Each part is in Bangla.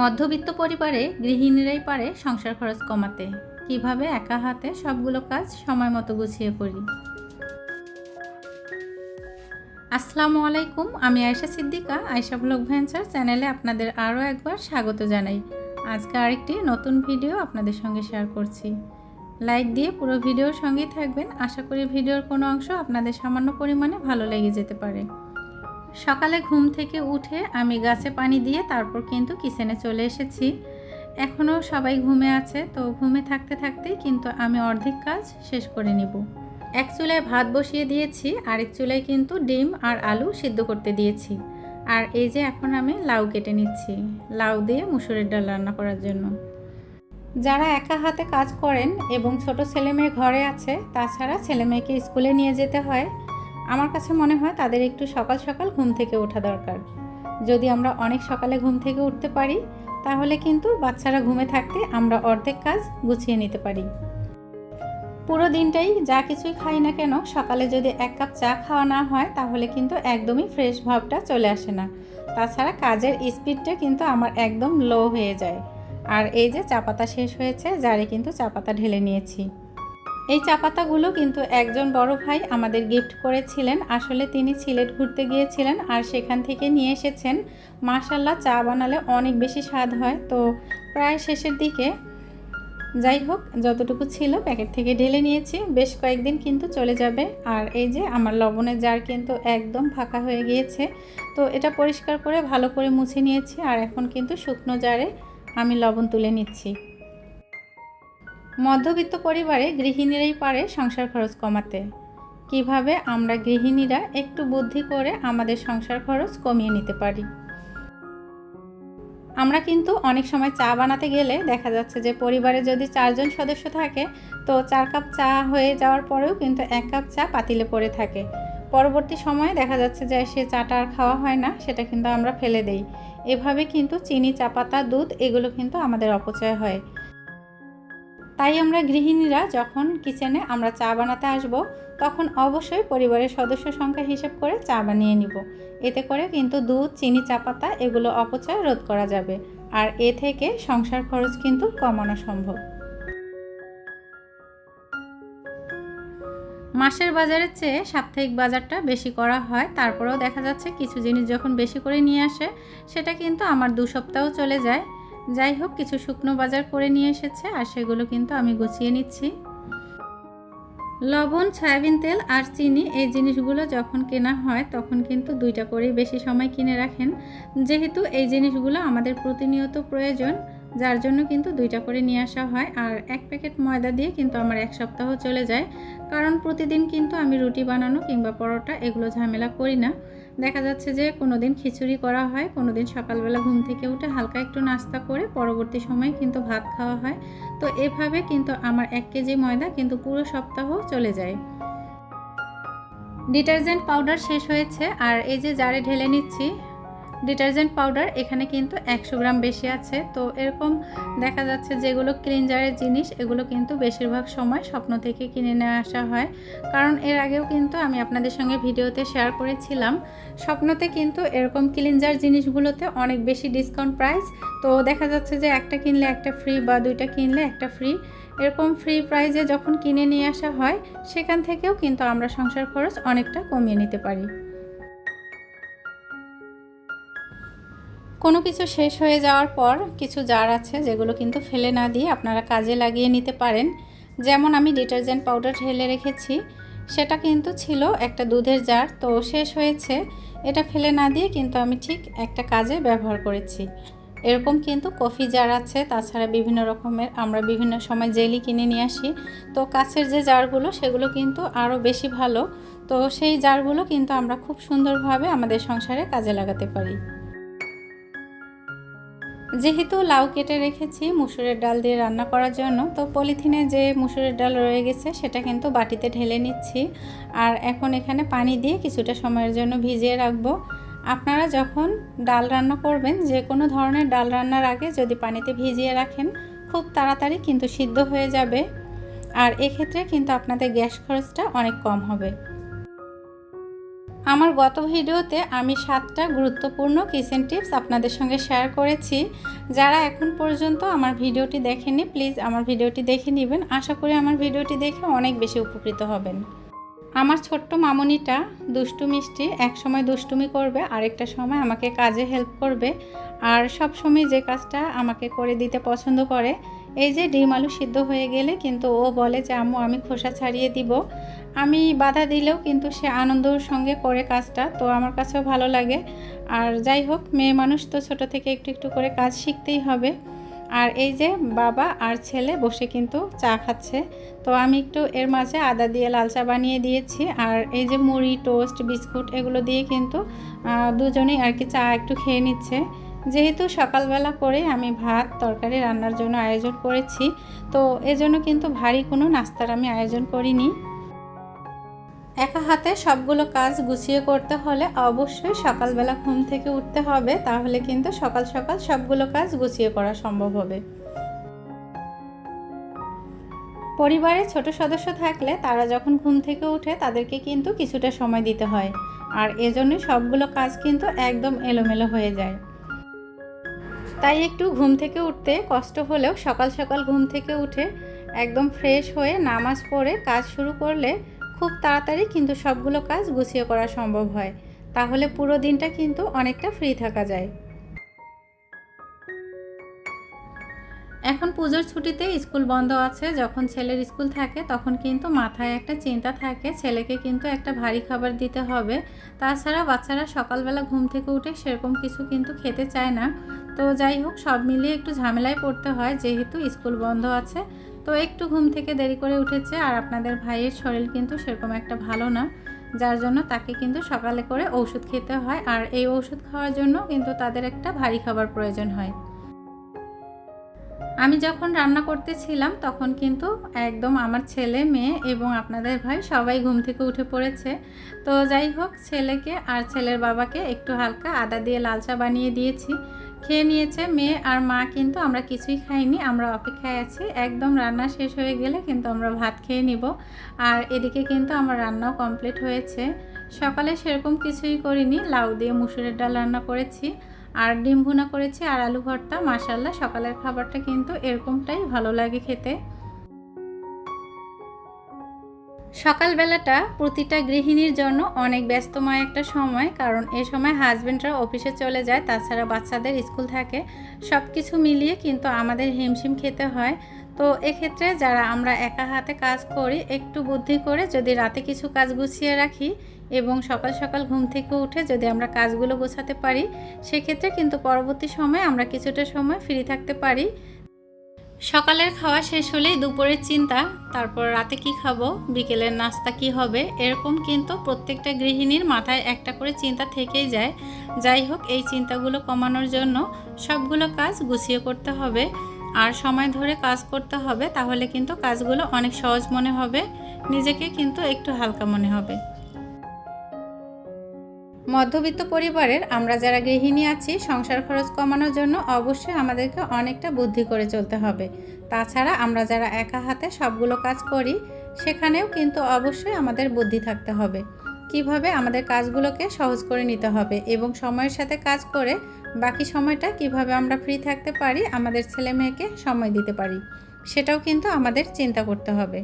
মধ্যবিত্ত পরিবারে গৃহিণীরাই পারে সংসার খরচ কমাতে। কীভাবে একা হাতে সবগুলো কাজ সময় মতো গুছিয়ে করি? আসসালামু আলাইকুম, আমি আয়শা সিদ্দিকা, আয়শা ব্লগ ভেঞ্চার চ্যানেলে আপনাদের আরও একবার স্বাগত জানাই। আজকে আরেকটি নতুন ভিডিও আপনাদের সঙ্গে শেয়ার করছি। লাইক দিয়ে পুরো ভিডিওর সঙ্গেই থাকবেন। আশা করি ভিডিওর কোনো অংশ আপনাদের সামান্য পরিমাণে ভালো লেগে যেতে পারে। সকালে ঘুম থেকে উঠে আমি গাছে পানি দিয়ে তারপর কিন্তু কিচেনে চলে এসেছি। এখনও সবাই ঘুমে আছে, তো ঘুমে থাকতে থাকতেই কিন্তু আমি অর্ধেক কাজ শেষ করে নিব। এক চুলায় ভাত বসিয়ে দিয়েছি, আরেক চুলায় কিন্তু ডিম আর আলু সিদ্ধ করতে দিয়েছি। আর এই যে এখন আমি লাউ কেটে নিচ্ছি, লাউ দিয়ে মুসুরের ডাল রান্না করার জন্য। যারা একা হাতে কাজ করেন এবং ছোট ছেলে মেয়ে ঘরে আছে, তাছাড়া ছেলে মেয়েকে স্কুলে নিয়ে যেতে হয়। আমার কাছে মনে হয় তাদের একটু সকাল সকাল ঘুম থেকে ওঠা দরকার। যদি আমরা অনেক সকালে ঘুম থেকে উঠতে পারি, তাহলে কিন্তু বাচ্চারা ঘুমে থাকতে আমরা অর্ধেক কাজ গুছিয়ে নিতে পারি। পুরো দিনটাই যা কিছুই খাই না কেন, সকালে যদি এক কাপ চা খাওয়া না হয়, তাহলে কিন্তু একদমই ফ্রেশ ভাবটা চলে আসে না। তাছাড়া কাজের স্পিডটা কিন্তু আমার একদম লো হয়ে যায়। আর এই যে চা পাতা শেষ হয়েছে যারে কিন্তু চা পাতা ঢেলে নিয়েছি। এই চা পাতাগুলো কিন্তু একজন বড় ভাই আমাদের গিফট করেছিলেন। আসলে তিনি সিলেট ঘুরতে গিয়েছিলেন আর সেখান থেকে নিয়ে এসেছেন। মাশাল্লাহ চা বানালে অনেক বেশি স্বাদ হয়। তো প্রায় শেষের দিকে যাই হোক, যতটুকু ছিল প্যাকেট থেকে ঢেলে নিয়েছি। বেশ কয়েকদিন কিন্তু চলে যাবে। আর এই যে আমার লবণের জার কিন্তু একদম ফাঁকা হয়ে গিয়েছে। তো এটা পরিষ্কার করে ভালো করে মুছে নিয়েছি। আর এখন কিন্তু শুকনো জারে আমি লবণ তুলে নিচ্ছি। মধ্যবিত্ত পরিবারে গৃহিণীরাই পারে সংসার খরচ কমাতে। কীভাবে আমরা গৃহিণীরা একটু বুদ্ধি করে আমাদের সংসার খরচ কমিয়ে নিতে পারি? আমরা কিন্তু অনেক সময় চা বানাতে গেলে দেখা যাচ্ছে যে পরিবারে যদি চারজন সদস্য থাকে, তো চার কাপ চা হয়ে যাওয়ার পরেও কিন্তু এক কাপ চা পাতিলে পড়ে থাকে। পরবর্তী সময়ে দেখা যাচ্ছে যে সে চাটা আর খাওয়া হয় না, সেটা কিন্তু আমরা ফেলে দেই। এভাবে কিন্তু চিনি, চা পাতা, দুধ, এগুলো কিন্তু আমাদের অপচয় হয়। তাই আমরা গৃহিণীরা যখন কিচেনে আমরা চা বানাতে আসব, তখন অবশ্যই পরিবারের সদস্য সংখ্যা হিসেব করে চা বানিয়ে নিব। এতে করে কিন্তু দুধ, চিনি, চা পাতা এগুলো অপচয় রোধ করা যাবে। আর এ থেকে সংসার খরচ কিন্তু কমানো সম্ভব। মাসের বাজারের চেয়ে সাপ্তাহিক বাজারটা বেশি করা হয়। তারপরেও দেখা যাচ্ছে কিছু জিনিস যখন বেশি করে নিয়ে আসে, সেটা কিন্তু আমার দু সপ্তাহ চলে যায়। যাই হোক, কিছু শুকনো বাজার করে নিয়ে এসেছে আর সেগুলো কিন্তু আমি গুছিয়ে নিচ্ছি। লবণ, সয়াবিন তেল আর চিনি, এই জিনিসগুলো যখন কেনা হয় তখন কিন্তু দুইটা করেই বেশি সময় কিনে রাখেন। যেহেতু এই জিনিসগুলো আমাদের প্রতিনিয়ত প্রয়োজন, যার জন্য কিন্তু দুইটা করে নিয়ে আসা হয়। আর এক প্যাকেট ময়দা দিয়ে কিন্তু আমার এক সপ্তাহ চলে যায়। কারণ প্রতিদিন কিন্তু আমি রুটি বানানো কিংবা পরোটা এগুলো ঝামেলা করি না। দেখা যাচ্ছে যে কোনো দিন খিচুড়ি করা হয় কোনো দিন সকালবেলা ঘুম থেকে উঠে হালকা একটু নাস্তা করে পরবর্তী সময়ে কিন্তু ভাত খাওয়া হয়। তো এভাবে কিন্তু আমার এক কেজি ময়দা কিন্তু পুরো সপ্তাহ চলে যায়। ডিটারজেন্ট পাউডার শেষ হয়েছে আর এই যে জারে ঢেলে নিচ্ছি ডিটারজেন্ট পাউডার, এখানে কিন্তু একশো গ্রাম বেশি আছে। তো এরকম দেখা যাচ্ছে যেগুলো ক্লিনজারের জিনিস, এগুলো কিন্তু বেশিরভাগ সময় স্বপ্ন থেকে কিনে নিয়ে আসা হয়। কারণ এর আগেও কিন্তু আমি আপনাদের সঙ্গে ভিডিওতে শেয়ার করেছিলাম, স্বপ্নতে কিন্তু এরকম ক্লিনজার জিনিসগুলোতে অনেক বেশি ডিসকাউন্ট প্রাইস তো দেখা যাচ্ছে যে একটা কিনলে একটা ফ্রি বা দুইটা কিনলে একটা ফ্রি এরকম ফ্রি প্রাইজে যখন কিনে নিয়ে আসা হয়, সেখান থেকেও কিন্তু আমরা সংসার খরচ অনেকটা কমিয়ে নিতে পারি। কোনো কিছু শেষ হয়ে যাওয়ার পর কিছু জার আছে যেগুলো কিন্তু ফেলে না দিয়ে আপনারা কাজে লাগিয়ে নিতে পারেন। যেমন আমি ডিটারজেন্ট পাউডার ঢেলে রেখেছি। সেটা কিন্তু ছিল একটা দুধের জার, তো শেষ হয়েছে। এটা ফেলে না দিয়ে কিন্তু আমি ঠিক একটা কাজে ব্যবহার করেছি। এরকম কিন্তু কফি জার আছে, তাছাড়া বিভিন্ন রকমের, আমরা বিভিন্ন সময় জেলি কিনে নিয়ে আসি। তো কাছের যে জারগুলো, সেগুলো কিন্তু আরও বেশি ভালো। তো সেই জারগুলো কিন্তু আমরা খুব সুন্দরভাবে আমাদের সংসারে কাজে লাগাতে পারি। যেহেতু লাউ কেটে রেখেছি মুসুরের ডাল দিয়ে রান্না করার জন্য, তো পলিথিনে যে মুসুরের ডাল রয়ে গেছে সেটা কিন্তু বাটিতে ঢেলে নিচ্ছি। আর এখন এখানে পানি দিয়ে কিছুটা সময়ের জন্য ভিজিয়ে রাখব। আপনারা যখন ডাল রান্না করবেন, যে কোনো ধরনের ডাল রান্নার আগে যদি পানিতে ভিজিয়ে রাখেন, খুব তাড়াতাড়ি কিন্তু সিদ্ধ হয়ে যাবে। আর এক্ষেত্রে কিন্তু আপনাদের গ্যাস খরচটা অনেক কম হবে। আমার গত ভিডিওতে আমি সাতটা গুরুত্বপূর্ণ কিচেন টিপস আপনাদের সঙ্গে শেয়ার করেছি। যারা এখন পর্যন্ত আমার ভিডিওটি দেখেনি প্লিজ আমার ভিডিওটি দেখে নেবেন। আশা করি আমার ভিডিওটি দেখে অনেক বেশি উপকৃত হবেন। আমার ছোট্ট মামনিটা দুষ্টু মিষ্টি, এক সময় দুষ্টুমি করবে, আরেকটা সময় আমাকে কাজে হেল্প করবে। আর সব সময় যে কাজটা আমাকে করে দিতে পছন্দ করে এই যে ডিম আলু সিদ্ধ হয়ে গেলে কিন্তু ও বলে যে, আম্মু, আমি খোসা ছাড়িয়ে দিব। আমি বাধা দিলেও কিন্তু সে আনন্দর সঙ্গে করে কাজটা, তো আমার কাছেও ভালো লাগে। আর যাই হোক, মেয়ে মানুষ তো ছোট থেকে একটু একটু করে কাজ শিখতেই হবে। আর এই যে বাবা আর ছেলে বসে কিন্তু চা খাচ্ছে। তো আমি একটু এর মাঝে আদা দিয়ে লাল চা বানিয়ে দিয়েছি। আর এই যে মুড়ি, টোস্ট, বিস্কুট এগুলো দিয়ে কিন্তু দুজনেই আর কি চা একটু খেয়ে নিচ্ছে। যেহেতু সকালবেলা করে আমি ভাত, তরকারি রান্নার জন্য আয়োজন করেছি, তো এজন্য কিন্তু ভারী কোনো নাস্তার আমি আয়োজন করিনি। একা হাতে সবগুলো কাজ গুছিয়ে করতে হলে অবশ্যই সকালবেলা ঘুম থেকে উঠতে হবে, তাহলে কিন্তু সকাল সকাল সবগুলো কাজ গুছিয়ে করা সম্ভব হবে। পরিবারে ছোট সদস্য থাকলে তারা যখন ঘুম থেকে উঠে তাদেরকে কিন্তু কিছুটা সময় দিতে হয়, আর এজন্যই সবগুলো কাজ কিন্তু একদম এলোমেলো হয়ে যায়। তাই একটু ঘুম থেকে উঠতে কষ্ট হলেও সকাল সকাল ঘুম থেকে উঠে একদম ফ্রেশ হয়ে নামাজ পড়ে কাজ শুরু করলে খুব তাড়াতাড়ি কিন্তু সবগুলো কাজ গুছিয়ে করা সম্ভব হয়। তাহলে পুরো দিনটা কিন্তু অনেকটা ফ্রি থাকা যায়। এখন পুজোর ছুটিতে স্কুল বন্ধ আছে। যখন ছেলের স্কুল থাকে, তখন কিন্তু মাথায় একটা চিন্তা থাকে, ছেলেকে কিন্তু একটা ভারী খাবার দিতে হবে। তাছাড়া বাচ্চারা সকালবেলা ঘুম থেকে উঠে সেরকম কিছু কিন্তু খেতে চায় না। তো যাই হোক, সব মিলিয়ে একটু ঝামেলায় পড়তে হয়, যেহেতু স্কুল বন্ধ আছে। তো একটু ঘুম থেকে দেরি করে উঠেছে, আর আপনাদের ভাইয়ের শরীর কিন্তু সেরকম একটা ভালো না। যার জন্য তাকে কিন্তু সকালে করে ওষুধ খেতে হয়, আর এই ওষুধ খাওয়ার জন্য কিন্তু তাদের একটা ভারী খাবার প্রয়োজন হয়। আমি যখন রান্না করতেছিলাম, তখন কিন্তু একদম আমার ছেলে, মেয়ে এবং আপনাদের ভাই সবাই ঘুম থেকে উঠে পড়েছে। তো যাই হোক, ছেলেকে আর ছেলের বাবাকে একটু হালকা আদা দিয়ে লাল চা বানিয়ে দিয়েছি। খেয়ে নিয়েছে মেয়ে আর মা কিন্তু আমরা কিছুই খাইনি, আমরা অপেক্ষায় আছি। একদম রান্না শেষ হয়ে গেলে কিন্তু আমরা ভাত খেয়ে নিব। আর এদিকে কিন্তু আমার রান্নাও কমপ্লিট হয়েছে। সকালে সেরকম কিছুই করিনি, লাউ দিয়ে মুসুরের ডাল রান্না করেছি। আর ডিম ভুনা করেছি আর আলু ভর্তা মাসাল্লাহ সকালের খাবারটা কিন্তু এরকমটাই ভালো লাগে খেতে। সকালবেলাটা প্রতিটা গৃহিণীর জন্য অনেক ব্যস্তময় একটা সময়, কারণ এ সময় হাজব্যান্ডরা অফিসে চলে যায়, তাছাড়া বাচ্চাদের স্কুল থাকে। সব কিছু মিলিয়ে কিন্তু আমাদের হিমশিম খেতে হয়। তো এক্ষেত্রে যারা আমরা একা হাতে কাজ করি, একটু বুদ্ধি করে যদি রাতে কিছু কাজ গুছিয়ে রাখি এবং সকাল সকাল ঘুম থেকে উঠে যদি আমরা কাজগুলো গোছাতে পারি, সেক্ষেত্রে কিন্তু পরবর্তী সময়ে আমরা কিছুটা সময় ফ্রি থাকতে পারি। সকালের খাওয়া শেষ হলেই দুপুরের চিন্তা, তারপর রাতে কি খাব, বিকেলের নাস্তা কি হবে, এরকম কিন্তু প্রত্যেকটা গৃহিণীর মাথায় একটা করে চিন্তা থেকেই যায়। যাই হোক, এই চিন্তাগুলো কমানোর জন্য সবগুলো কাজ গুছিয়ে করতে হবে। আর সময় ধরে কাজ করতে হবে, তাহলে কিন্তু কাজগুলো অনেক সহজ মনে হবে, নিজেকে কিন্তু একটু হালকা মনে হবে। মধ্যবিত্ত পরিবারের আমরা যারা গৃহিণী আছি, সংসার খরচ কমানোর জন্য অবশ্যই আমাদেরকে অনেকটা বুদ্ধি করে চলতে হবে। তাছাড়া আমরা যারা একা হাতে সবগুলো কাজ করি, সেখানেও কিন্তু অবশ্যই আমাদের বুদ্ধি থাকতে হবে। কীভাবে আমাদের কাজগুলোকে সহজ করে নিতে হবে এবং সময়ের সাথে কাজ করে বাকি সময়টা কীভাবে আমরা ফ্রি থাকতে পারি, আমাদের ছেলে মেয়েকে সময় দিতে পারি, সেটাও কিন্তু আমাদের চিন্তা করতে হবে।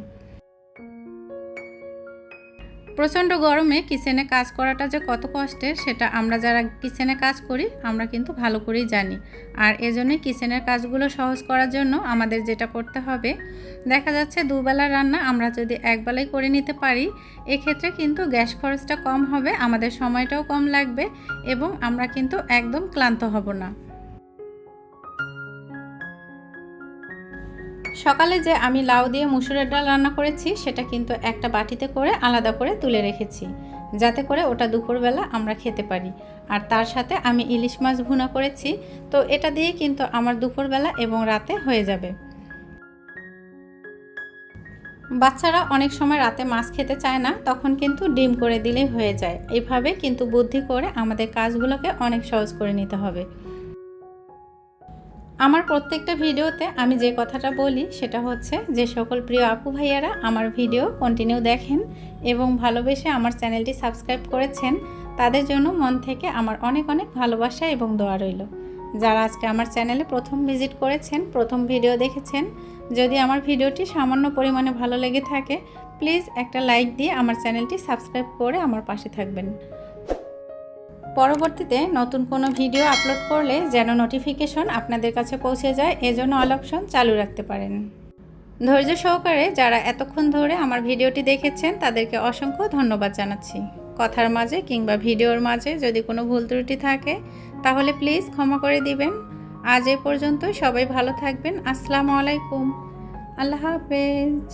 প্রচণ্ড গরমে কিচেনে কাজ করাটা যে কত কষ্টের, সেটা আমরা যারা কিচেনে কাজ করি, আমরা কিন্তু ভালো করেই জানি। আর এজন্যই কিচেনের কাজগুলো সহজ করার জন্য আমাদের যেটা করতে হবে, দেখা যাচ্ছে দুবেলা রান্না আমরা যদি একবেলাই করে নিতে পারি, এক্ষেত্রে কিন্তু গ্যাস খরচটা কম হবে, আমাদের সময়টাও কম লাগবে এবং আমরা কিন্তু একদম ক্লান্ত হব না। সকালে যে আমি লাউ দিয়ে মুসুরের ডাল রান্না করেছি, সেটা কিন্তু একটা বাটিতে করে আলাদা করে তুলে রেখেছি, যাতে করে ওটা দুপুরবেলা আমরা খেতে পারি। আর তার সাথে আমি ইলিশ মাছ ভুনা করেছি, তো এটা দিয়ে কিন্তু আমার দুপুরবেলা এবং রাতে হয়ে যাবে। বাচ্চারা অনেক সময় রাতে মাছ খেতে চায় না, তখন কিন্তু ডিম করে দিলেই হয়ে যায়। এইভাবে কিন্তু বুদ্ধি করে আমাদের কাজগুলোকে অনেক সহজ করে নিতে হবে। আমার প্রত্যেকটা ভিডিওতে আমি যে কথাটা বলি সেটা হচ্ছে যে সকল প্রিয় আপু ভাইয়ারা আমার ভিডিও কন্টিনিউ দেখেন এবং ভালোবেসে আমার চ্যানেলটি সাবস্ক্রাইব করেছেন, তাদের জন্য মন থেকে আমার অনেক অনেক ভালোবাসা এবং দোয়া রইল। যারা আজকে আমার চ্যানেলে প্রথম ভিজিট করেছেন, প্রথম ভিডিও দেখেছেন, যদি আমার ভিডিওটি সামান্য পরিমাণে ভালো লেগে থাকে প্লিজ একটা লাইক দিয়ে আমার চ্যানেলটি সাবস্ক্রাইব করে আমার পাশে থাকবেন। পরবর্তীতে নতুন কোনো ভিডিও আপলোড করলে যেন নোটিফিকেশন আপনাদের কাছে পৌঁছে যায়, এজন্য অল অপশন চালু রাখতে পারেন। ধৈর্য সহকারে যারা এতক্ষণ ধরে আমার ভিডিওটি দেখেছেন, তাদেরকে অসংখ্য ধন্যবাদ জানাচ্ছি। কথার মাঝে কিংবা ভিডিওর মাঝে যদি কোনো ভুল ত্রুটি থাকে, তাহলে প্লিজ ক্ষমা করে দিবেন। আজ এ পর্যন্ত সবাই ভালো থাকবেন। আসসালামু আলাইকুম। আল্লাহ হাফেজ।